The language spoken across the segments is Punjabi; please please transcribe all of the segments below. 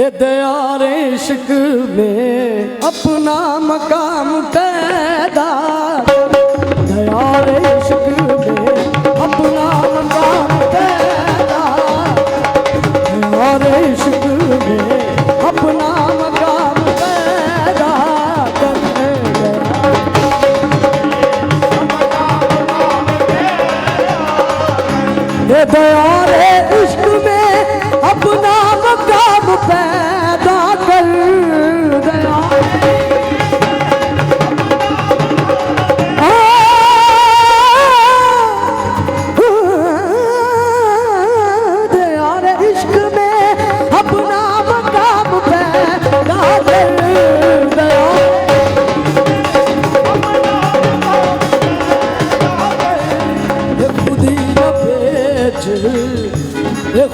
ਇਹ ਦਿਆਰ ਇਸ਼ਕ ਮੇ ਆਪਣਾ ਮਕਾਮ ਪੈਦਾ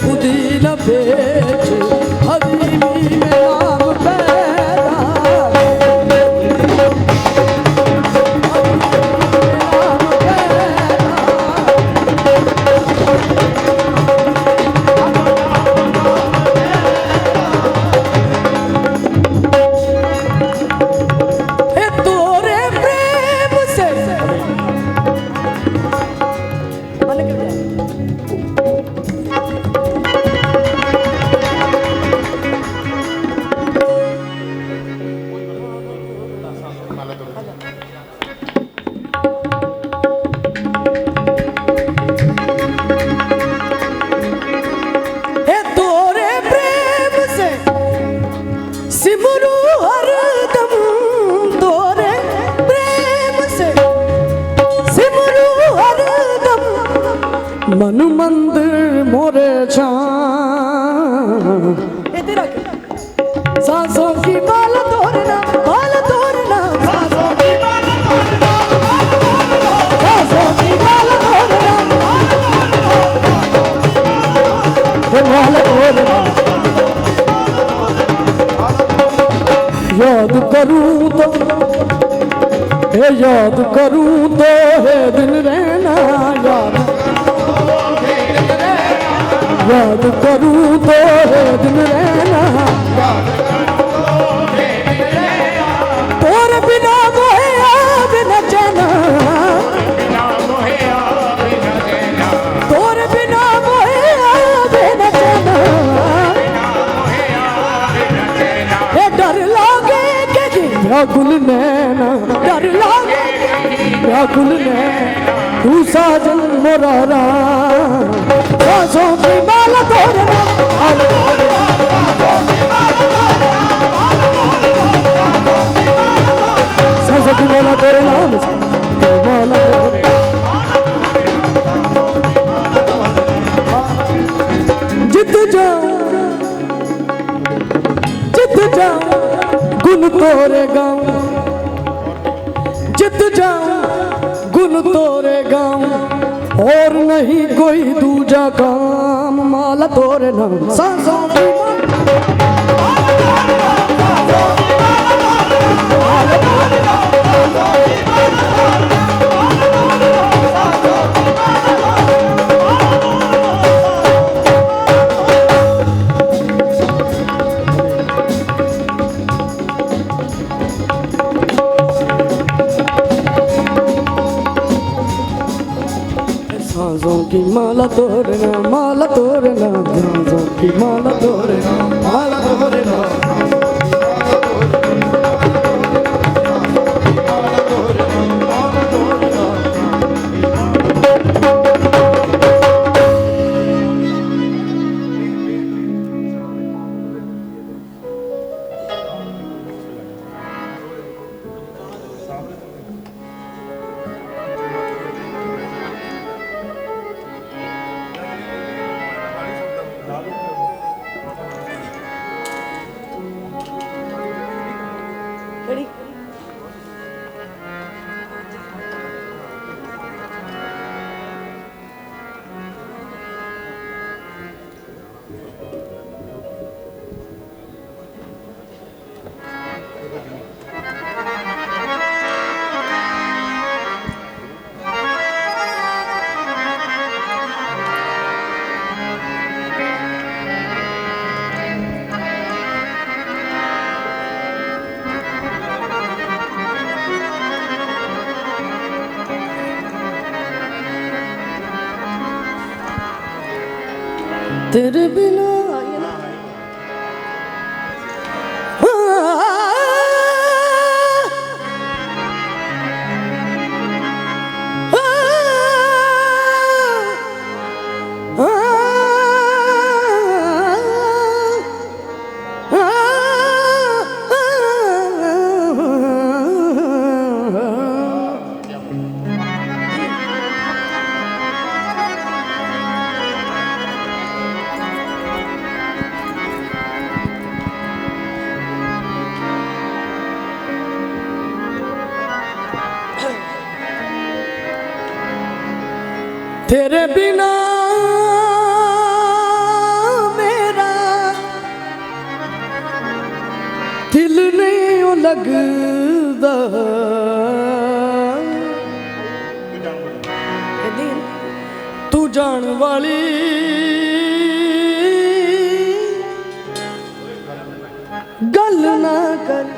খুদি না পেয়ে सांसों की माला तोड़ना माला तोड़ना सांसों की माला तोड़ना सांसों की माला तोड़ना माला तोड़ना याद करूं तो हे याद करूं तो हे दिन रहना याद ਯਾਦ ਕਰੂੰ ਤੋਰੇ ਦਿਨ ਰਹਿਣਾ ਯਾਦ ਕਰੂੰ ਤੋਰੇ ਦਿਨ ਰਹਿਣਾ ਤੋਰ ਬਿਨਾ ਮੋਹਿਆ ਮੋਹੇ ਆਵੇ ਨਾ ਮੋਹਿਆ ਬਿਨਾ ਮੋਹੇ ਆਵੇ ਨਾ ਜਾਣਾ ਤੋਰੇ ਬਿਨਾ ਮੋਹੇ ਨਾ ਮੋਹਿਆ ਬਿਨਾ ਮੋਹੇ ਨਾ ਜਾਣਾ ਇਹ ਡਰ ਲਾਗੇ ਕਿ ਜਿੰਦਾ ਗੁਲ ਨੈਣਾ ਡਰ ਲਾਗੇ ਕਿ ਜਿੰਦਾ ਗੁਲ ਨੈਣਾ ਤੂੰ ਸਾਜਨ ਮੋਰਾ ਰਾ ਗੁਣ ਤੋਰੇ ਗਾਉ ਜਿੱਤ ਜਾਉ ਗੁਣ ਤੋਰੇ ਗਾਉ ਔਰ ਨਹੀਂ ਕੋਈ ਦੂਜਾ ਕਾਮ ਮਾਲ ਤੋਰ ਲੰਗ ਸਾਸੋ ਦੀ মালা তোরে না মালা তোরে না যা যা মালা তোরে না तेरे बिना ਤੇਰੇ ਬਿਨਾ ਮੇਰਾ ਦਿਲ ਨਹੀਂ ਉਹ ਲੱਗਦਾ ਤੂੰ ਜਾਣ ਵਾਲੀ ਗੱਲ ਨਾ ਕਰ